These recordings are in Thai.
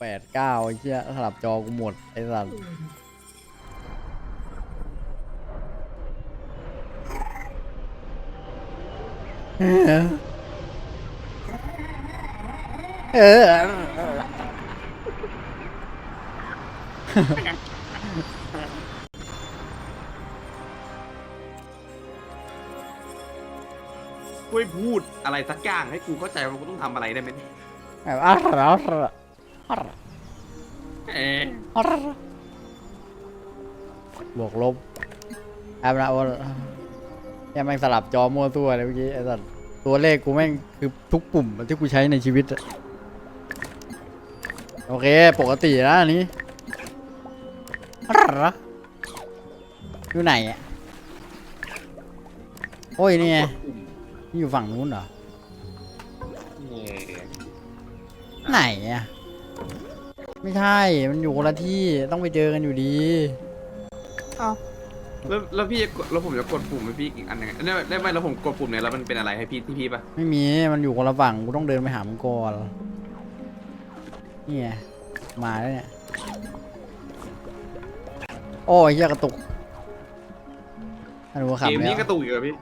แปดเก้าไอ้เหี้ยสลับจอกูหมดไอ้สัสเออเออช่วยพูดอะไรสักอย่างให้กูเข้าใจว่ากูต้องทำอะไรได้ไหม เอะอะอะ อะเอ๊ะอะบวกลบแอบนะโอ้ยังแม่งสลับจอมั่วตัวเลยเมื่อกี้ไอ้สัสตัวเลขกูแม่งคือทุกปุ่มที่กูใช้ในชีวิตอะโอเค ปกตินะอันนี้อะอยู่ไหนอะ โอ้ยนี่ไงนี่อยู่ฝั่งนู้นเหรอ ไหนอะ ไม่ใช่ มันอยู่คนละที่ต้องไปเจอกันอยู่ดีแล้วแล้วพี่จะกดแล้วผมจะกดปุ่มให้พี่อีกอันหนึงได้ได้ไหมแล้วผมกดปุ่มเนี่ยแล้วมันเป็นอะไรให้พี่ที่พี่ปะไม่มี มันอยู่คนละฝั่งกูต้องเดินไปหามันก่อนนี่ไงมาแล้วเนี่ย โอ้ยเหี้ยกระตุกอันนี้ขับเกมแล้นี้วกระตุกอยู่อะพี่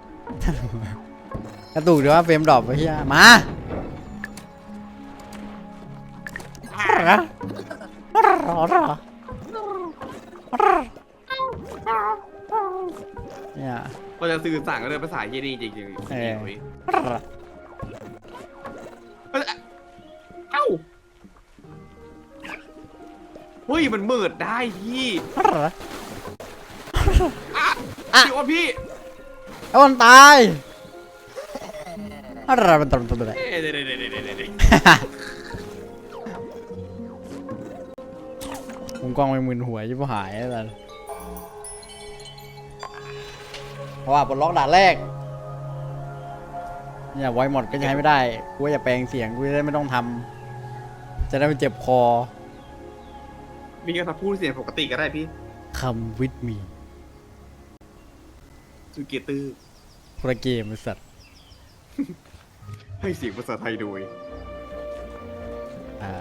กระตุกเดี๋ยวว่าเฟรมดรอปไปเฮียมา เนี่ย เราจะสื่อสารกันด้วยภาษาเยนี่จริงๆจริงเออๆเว้ยเอ้ยเอ้าเฮ้ยมันเมิดได้พี่พี่ว่าพี่ไอ้วันตายอะไรมันตรงตรงไหนเอ้ยเดี๋ยวเดี๋ยวเดี๋ยวเดี๋ยวเดี๋ยว กล้องไม่มึนหัวยิ่งหายแล้วเพราะว่าบนล็อกด่านแรก เนี่ยไวหมดก็ใช้ไม่ได้ กูว่าอย่าแปลงเสียง กูจะได้ไม่ต้องทำ จะได้ไม่เจ็บคอมีกระพูดเสียงปกติก็ได้พี่ Come with me สุเกียร์ตื้อโปรเกมไอ้สัตว์ให้เสียงภาษาไทยโดย อ่า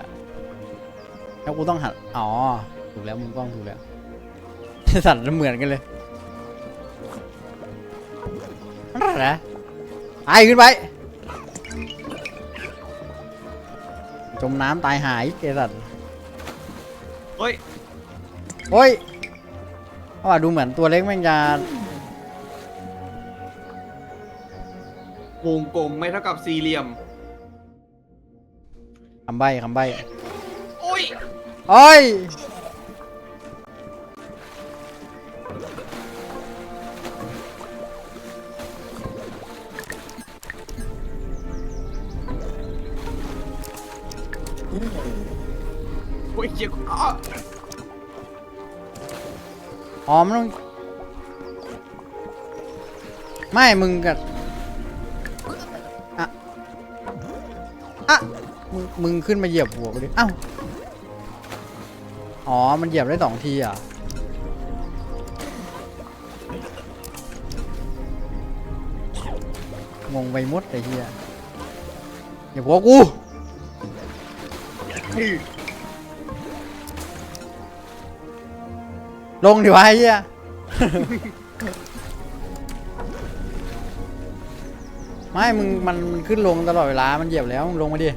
แล้วกูต้องหัด อ๋อ ถูกแล้วมุมกล้องถูกแล้วไอ้สัตว์มันเหมือนกันเลยนั่นแหละไปขึ้นไป จมน้ำตายหายไอ้สัตว์เฮ้ยโอ้ยเพราะว่าดูเหมือนตัวเล็กแม่งจะวงกลมไม่เท่ากับสี่เหลี่ยมคำใบ้คำใบ้โอ้ยโอ้ย โอ้ยเจี๊ยบอ้ออ๋อมันต้องไม่มึงกับอะอะมึงมึงขึ้นมาเหยียบหัวกูดิเอ้าอ๋อ มันเหยียบได้สองทีอะงงไปหมดไอ้เหี้ยอย่าหัวกู ลงดิวะไอ้เหี้ย ไม่ มึงมันมันขึ้นลงตลอดเวลา มันเหยียบแล้วมึงลงมาดิ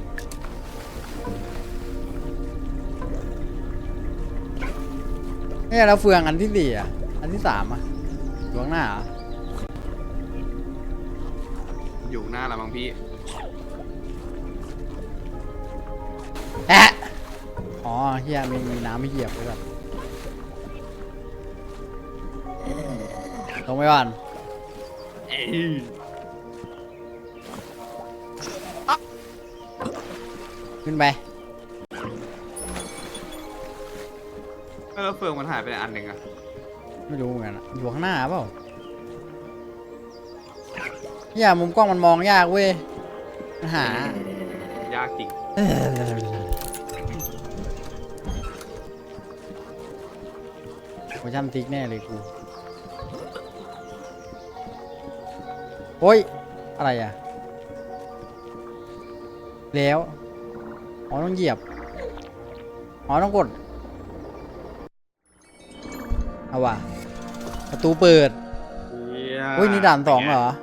เนี่ยแล้วเฟืองอันที่สี่อะ อันที่สามอะอยู่ข้างหน้าเหรออยู่หน้าละมั้งพี่ แอะอ๋อเฮียมีมีน้ำไม่เหยียบเลยแบบ ลงไปก่อนเอ้ยขึ้นไปแล้วเฟืองมันหายไปอันหนึ่งอะไม่รู้เหมือนกันอะอยู่ข้างหน้าเปล่าเฮียมุมกล้องมันมองยากเว้ยมันหา ยากจริงโอชั่นติ๊กแน่เลยกู โอ้ย อะไรอะ แล้ว อ๋อ ต้องเหยียบ อ๋อ ต้องกด เอาว่ะ ประตูเปิดเหี้ยอุ้ย นี่ด่านสองเหรอ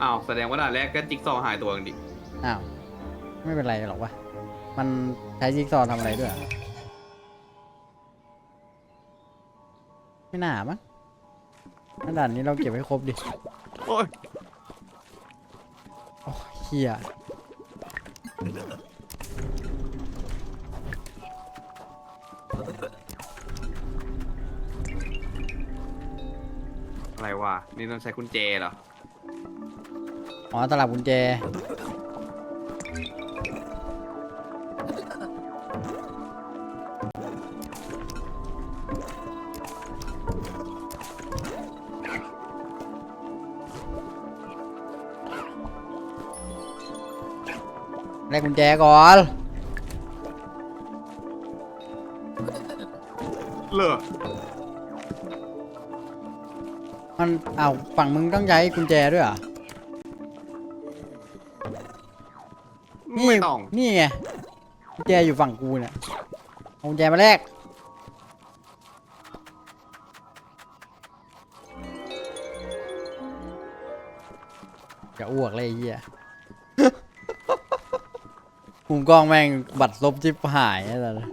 อ้าว แสดงว่าด่านแรกก็จิ๊กซอว์หายตัวกันดิ อ้าว ไม่เป็นไรหรอกวะ มันใช้จิ๊กซอว์ทำอะไรด้วย ไม่น่ามั้งถ้าด่านนี้เราเก็บให้ครบดิ โอ้ยโอ้ยเฮียอะไรวะ นี่ต้องใช้กุญแจเหรอ อ๋อตลับกุญแจ ได้กุญแจก่อนเลอมันเอาวฝั่งมึงต้องใช้กุญแจด้วยเหรอไม่ต้องนี่ไงกุญแจอยู่ฝั่งกูเนี่ยเอากุญแจมาแลกจะอ้วกเลยไอ้เหี้ย มุมกล้องแม่งบัตรลบจิบหายอะไรนะ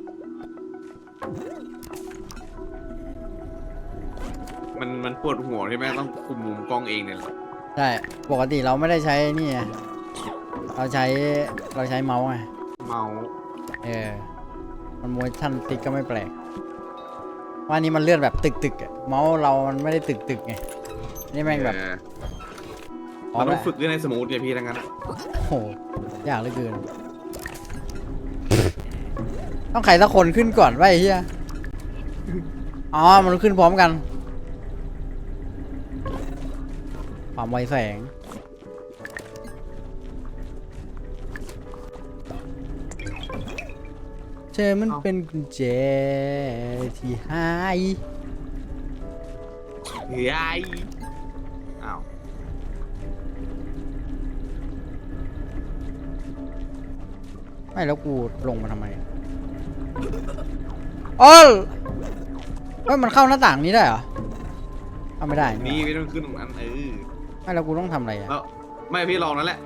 มันมันปวดหัวที่แม่งต้องคุมมุมกล้องเองเนี่ยแหละใช่ปกติเราไม่ได้ใช้นี่ไงเราใช้เราใช้เมาส์ไงเมาเออมันมวยชั่นติ๊กก็ไม่แปลกว่านี่มันเลื่อนแบบตึกตึกๆอะเมาส์เรามันไม่ได้ตึกตึกๆไงนี่แม่งแบบเอออ๋อเราต้องฝึกด้วยในสมูทไงพี่ทั้งนั้นอะ โอ้โหยากเหลือเกิน ต้องใครสักคนขึ้นก่อนไว้ไอ้เฮียอ๋อ มันขึ้นพร้อมกันความไวแสงเธอมันเป็นกุญแจที่หายเฮ้ยอ้าวไม่แล้วกูลงมาทำไมอ๋ อเฮ้ยมันเข้าหน้าต่างนี้ได้เหรอเข้าไม่ได้นี่นี่หว่าไม่ต้องขึ้นตรงนั้นเออไม่แล้วกูต้องทำอะไรอะแล้วไม่พี่ลองนั่นแหละ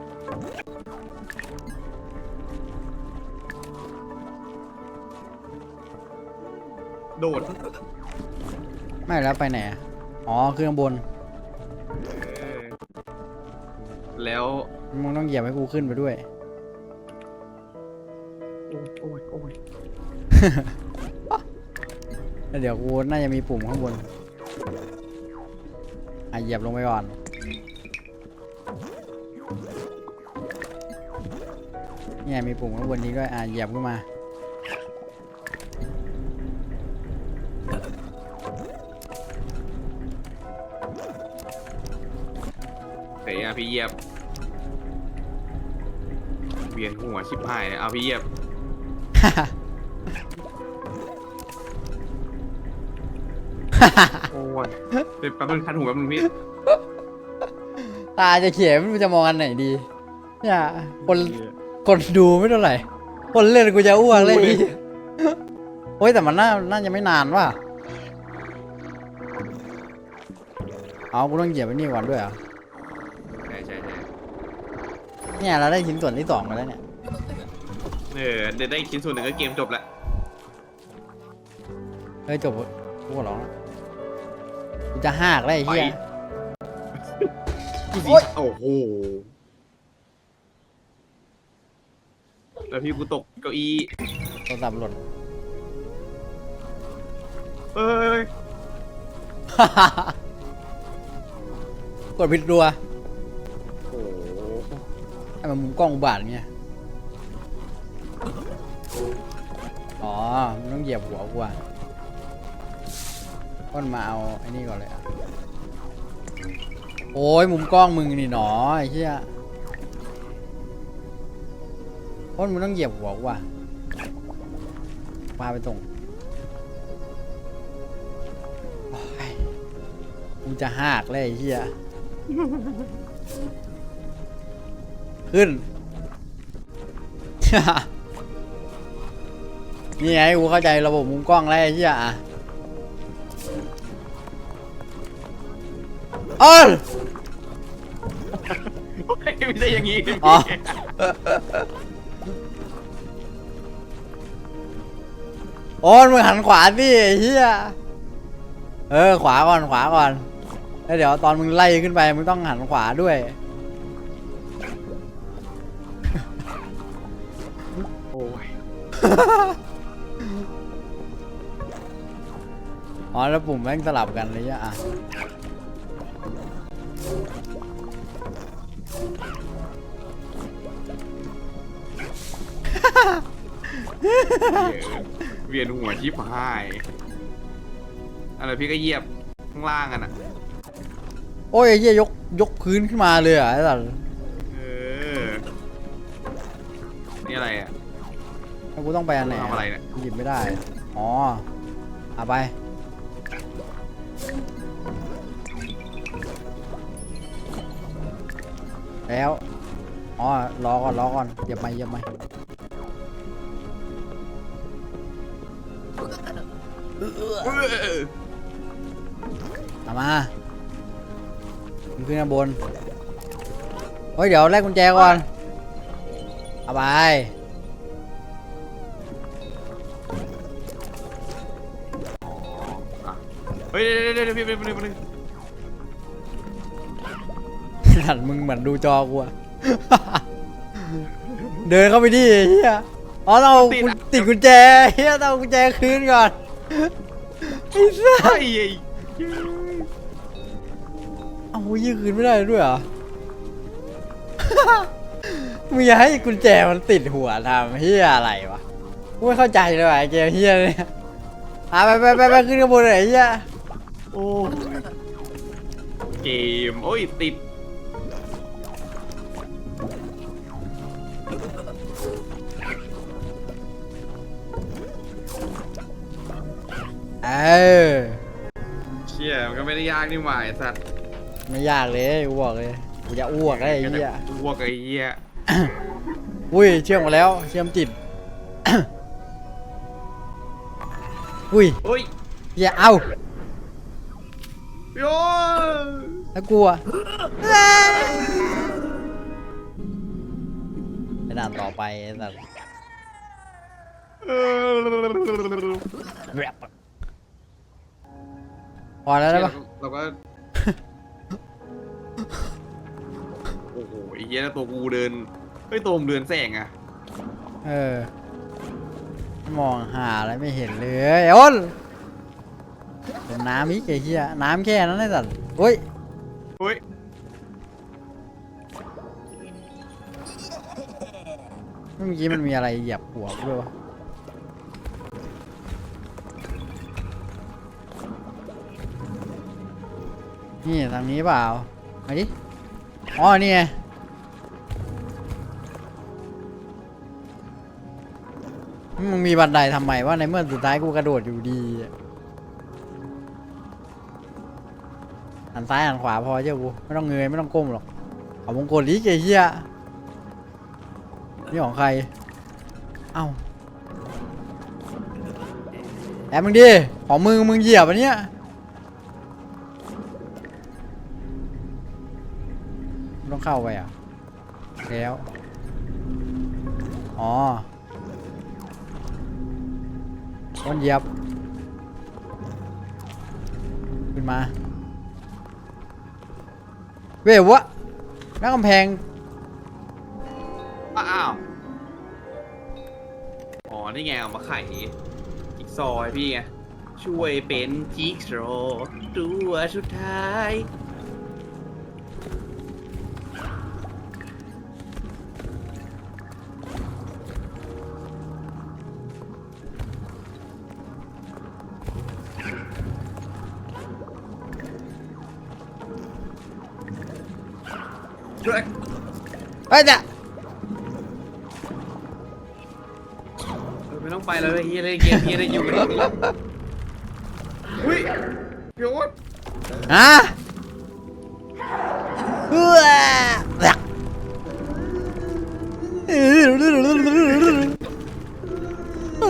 โดดไม่แล้วไปไหนอะอ๋อขึ้นข้างบนเออแล้วมึงต้องเหยียบให้กูขึ้นไปด้วย เดี๋ยวกูน่าจะมีปุ่มข้างบนอะเหยียบลงไปก่อน เนี่ยมีปุ่มข้างบนนี้ด้วยอะเหยียบขึ้นมาเฮ้ยอะพี่เหยียบ เวียนหัวชิบหายเลยเอาพี่เหยียบ โอ้ยเดี๋ยวแป๊บนึงคันหูแป๊บนึงพี่ตาจะเขียนมันจะมองอันไหนดีเนี่ยคนคนดูไม่เท่าไหร่ คนเล่นกูจะอ้วกเลยโอ้ยโอ้ยแต่มันน่าน่าจะไม่นานว่ะเอากูต้องเหยียบไอ้นี่ก่อนด้วยเหรอใช่ใช่ใช่เนี่ยเราได้ชิ้นส่วนที่สองมาแล้วเนี่ย เออเดี๋ยวได้อีกชิ้นส่วนหนึ่งก็เกมจบแล้ว เฮ้ยจบเถอะกูขอร้องแล้วกูจะหากแล้วไอ้เหี้ยพี่โอ๊ยโอ้โห แล้วพี่กูตกเก้าอี้โทรศัพท์หล่น เอ้ย กดผิดตัวโอ้โหไอ้มันมุมกล้องอุบาทเงี้ยอ๋อมันต้องเหยียบหัวกูอะ ก้นมาเอาไอ้นี่ก่อนเลยอะ โอ้ยมุมกล้องมึงนี่หนอไอ้เหี้ยก้นมึงต้องเหยียบหัวกูอะพาไปตรงกูจะหากเลยไอ้เหี้ยขึ้น นี่ไงกูเข้าใจระบบมุมกล้องแล้วไอ้เหี้ยอะ เอ้ยไม่ใช่อย่างนี้พี่อ๋อโอ้ยมึงหันขวาสิไอ้เหี้ยเออ ขวาก่อนขวาก่อนแล้วเดี๋ยวตอนมึงไล่ขึ้นไปมึงต้องหันขวาด้วยโอ้ยอ๋อแล้วปุ่มแม่งสลับกันเลยอะอะ เวียนหัวชิบหายอะไรพี่ก็เหยียบข้างล่างกันอะ โอ้ยไอ้เหี้ยยกยกพื้นขึ้นมาเลยอะไอ้สัสเออ นี่อะไรอะ แล้วกูต้องไปอันไหนทำอะไรเนี่ย หยิบไม่ได้ อ๋อเอาไป แล้วอ๋อรอก่อนรอก่อนเยียบไม่เยียบไม่เออเอามามึงขึ้นข้างบนเฮ้ยเดี๋ยวแลกกุญแจก่อนเอาไปเฮ้ยเดี๋ยวเดี๋ยวเดี๋ยวพี่เป็นเป็นเป็ นหันมึงเหมือนดูจอกูอะ เดินเข้าไปดิไอ้เฮียอ๋อเราเอากุญติดกุญแจเฮียต้องเอากุญแจคืนก่อนไอ้สัสเฮ้ยเอายี่คืนไม่ได้ด้วยเหรอ มึงอย่าให้กุญแจมันติดหัวทำเฮียอะไรวะกูไม่เข้าใจเลยว่ะไอ้เกมเฮียเนี่ยอะไปไปไปไปขึ้นข้างบนเลยไอ้เฮียโอ้ เกม โอ้ย ติด ออเชี่ยมันก็ไม่ได้ยากนี่หว่าไอ้สัตว์ไม่ยากเลยกูบอกเลยกูจะอ้วกได้ไอ้เฮียอ้วกไอ้เหี้ยอุ้ยเชื่อมมาแล้ว เชื่อมติด อุ้ยโอ้ยอย่าเอาโยแล้วกลัวไปด่านต่อไปไอ้สัตว์ พอแล้วได้ปะเราก็ โอ้โหไอ้เหี้ยแล้วตัวกูเดินเฮ้ยตัวผมเดินแสงอะเออ มองหาอะไรไม่เห็นเลยไอ้อ้นเดี๋ยวน้ำอีกไอ้เหี้ยน้ำแค่นั้นไอ้สัตว์โอ้ยเฮ้ยเมื่อกี้มันมีอะไรเหยียบหัวกูด้วยวะ นี่ทางนี้เปล่ามาดิอ๋อนี่ไงมึงมีบันไดทำไมว่าในเมื่อสุดท้ายกูกระโดดอยู่ดีหันซ้ายหันขวาพอเจ้ากูไม่ต้องเงยไม่ต้องก้มหรอกเอามงกลลิกไอ้เหี้ยนี่ของใคร เอ้าแอบมึงดิของมึงมึงเหยียบอันเนี้ย ต้องเข้าไปอะ แล้ว อ๋อต้นเหยียบ ขึ้นมา เว้ยวะหน้ากำแพง อ้าว อ๋อ นี่ไงเอามาไข่อีกซอยพี่ไง ช่วยเป็นจิ๊กโซว์ตัวสุดท้าย เฮ้ยจะเออไม่ต้องไปแล้วเฮียเลยเกมเฮียได้อยู่กันนี่อุ้ยพี่โอ๊ตฮะเฮ้ยแบบโอ้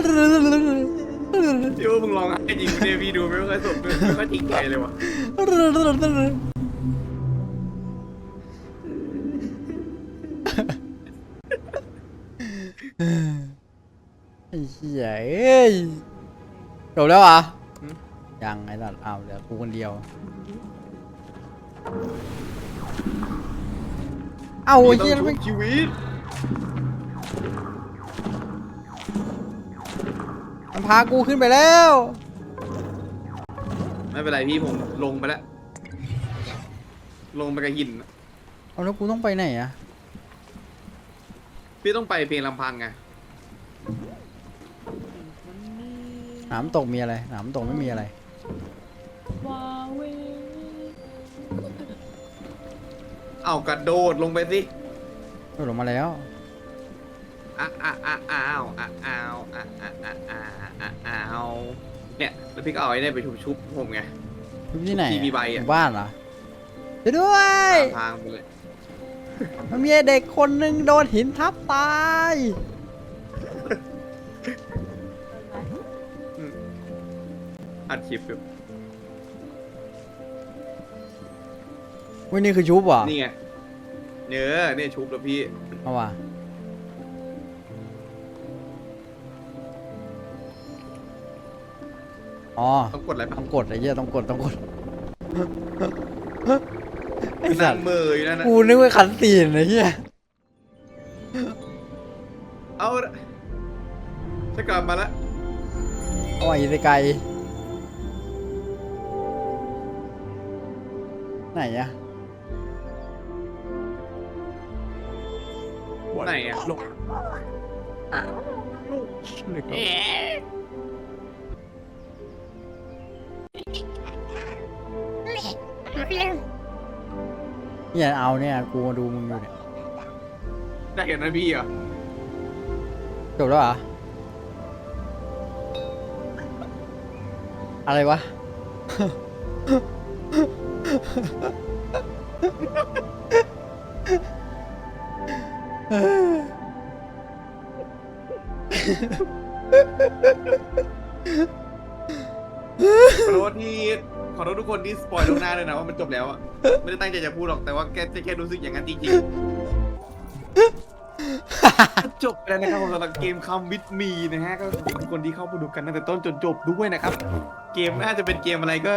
พี่ว่ามึงลองให้จริงเนี่ยพี่ดูไม่ค่อยสดไม่ค่อยจริงใจเลยวะ ไอ้เหี้ยเอ้ยจบแล้วเหรอะยังไอ้สัตว์เอาเหลือกูคนเดียว เอาไอ้พี่เหี้ยต้องไม่ชุบชีวิตมันพากูขึ้นไปแล้ว ไม่เป็นไรพี่ผมลงไปแล้ว ลงไปกับหิน เอาแล้วกูต้องไปไหนอะ พี่ต้องไปเพียงลำพังไงหนามตกมีอะไรหนามตกไม่มีอะไรเอากระโดดลงไปสิก็ลงมาแล้วอะอะอะอ้าวอะอ้าวอะอะอะอะอะอ้าวเนี่ยแล้วพี่ก็เอาไอ้เนี่ยไปชุบๆผมไงอยู่ที่ไหนที่มีใบอะ หมู่บ้านเหรอช่วยด้วย ตามทางไปเลย มันมีเด็กคนหนึ่งโดนหินทับตาย อัดคลิปอยู่วันนี้คือชุบเหรอนี่ไงเนื้อเนี่ยชุบแล้วพี่เอาว่ะอ๋อ ต้องกดอะไรปะต้องกดไอ้เหี้ยต้องกดต้องกดไอ้สันั่ตงว์มืออยู่นั่นนะกูนึกว่าขันตีนไอ้เหี้ยเอาละจะกลับมาแล้วเอาไอ้ไกลไหนอะไหนอะ เนี่ยเอาเนี่ยกูมาดูมึงอยู่เนี่ยได้เห็นนะพี่เหรอจบแล้วเหรออะไรวะ ขอโทษที่ขอโทษทุกคนที่สปอยล่วงหน้าเลยนะว่ามันจบแล้วอะไม่ได้ตั้งใจจะพูดหรอกแต่ว่าแค่แค่รู้สึกอย่างนั้นจริงๆจบไปแล้วนะครับผมสำหรับเกมคัมวิดมีนะฮะก็ขอบคุณทุกคนที่เข้ามาดูกันตั้งแต่ต้นจนจบด้วยนะครับ เกมน่าจะเป็นเกมอะไรก็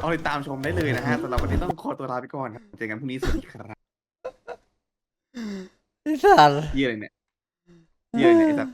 เอาไปตามชมได้เลยนะฮะสำหรับวันนี้ต้องขอตัวลาไปก่อนครับเจอกันพรุ่งนี้สวัสดีครับไอ้สัตว์ เยี่ยอะไรเนี่ยเยี่ยอะไรเนี่ยไอ้สัตว์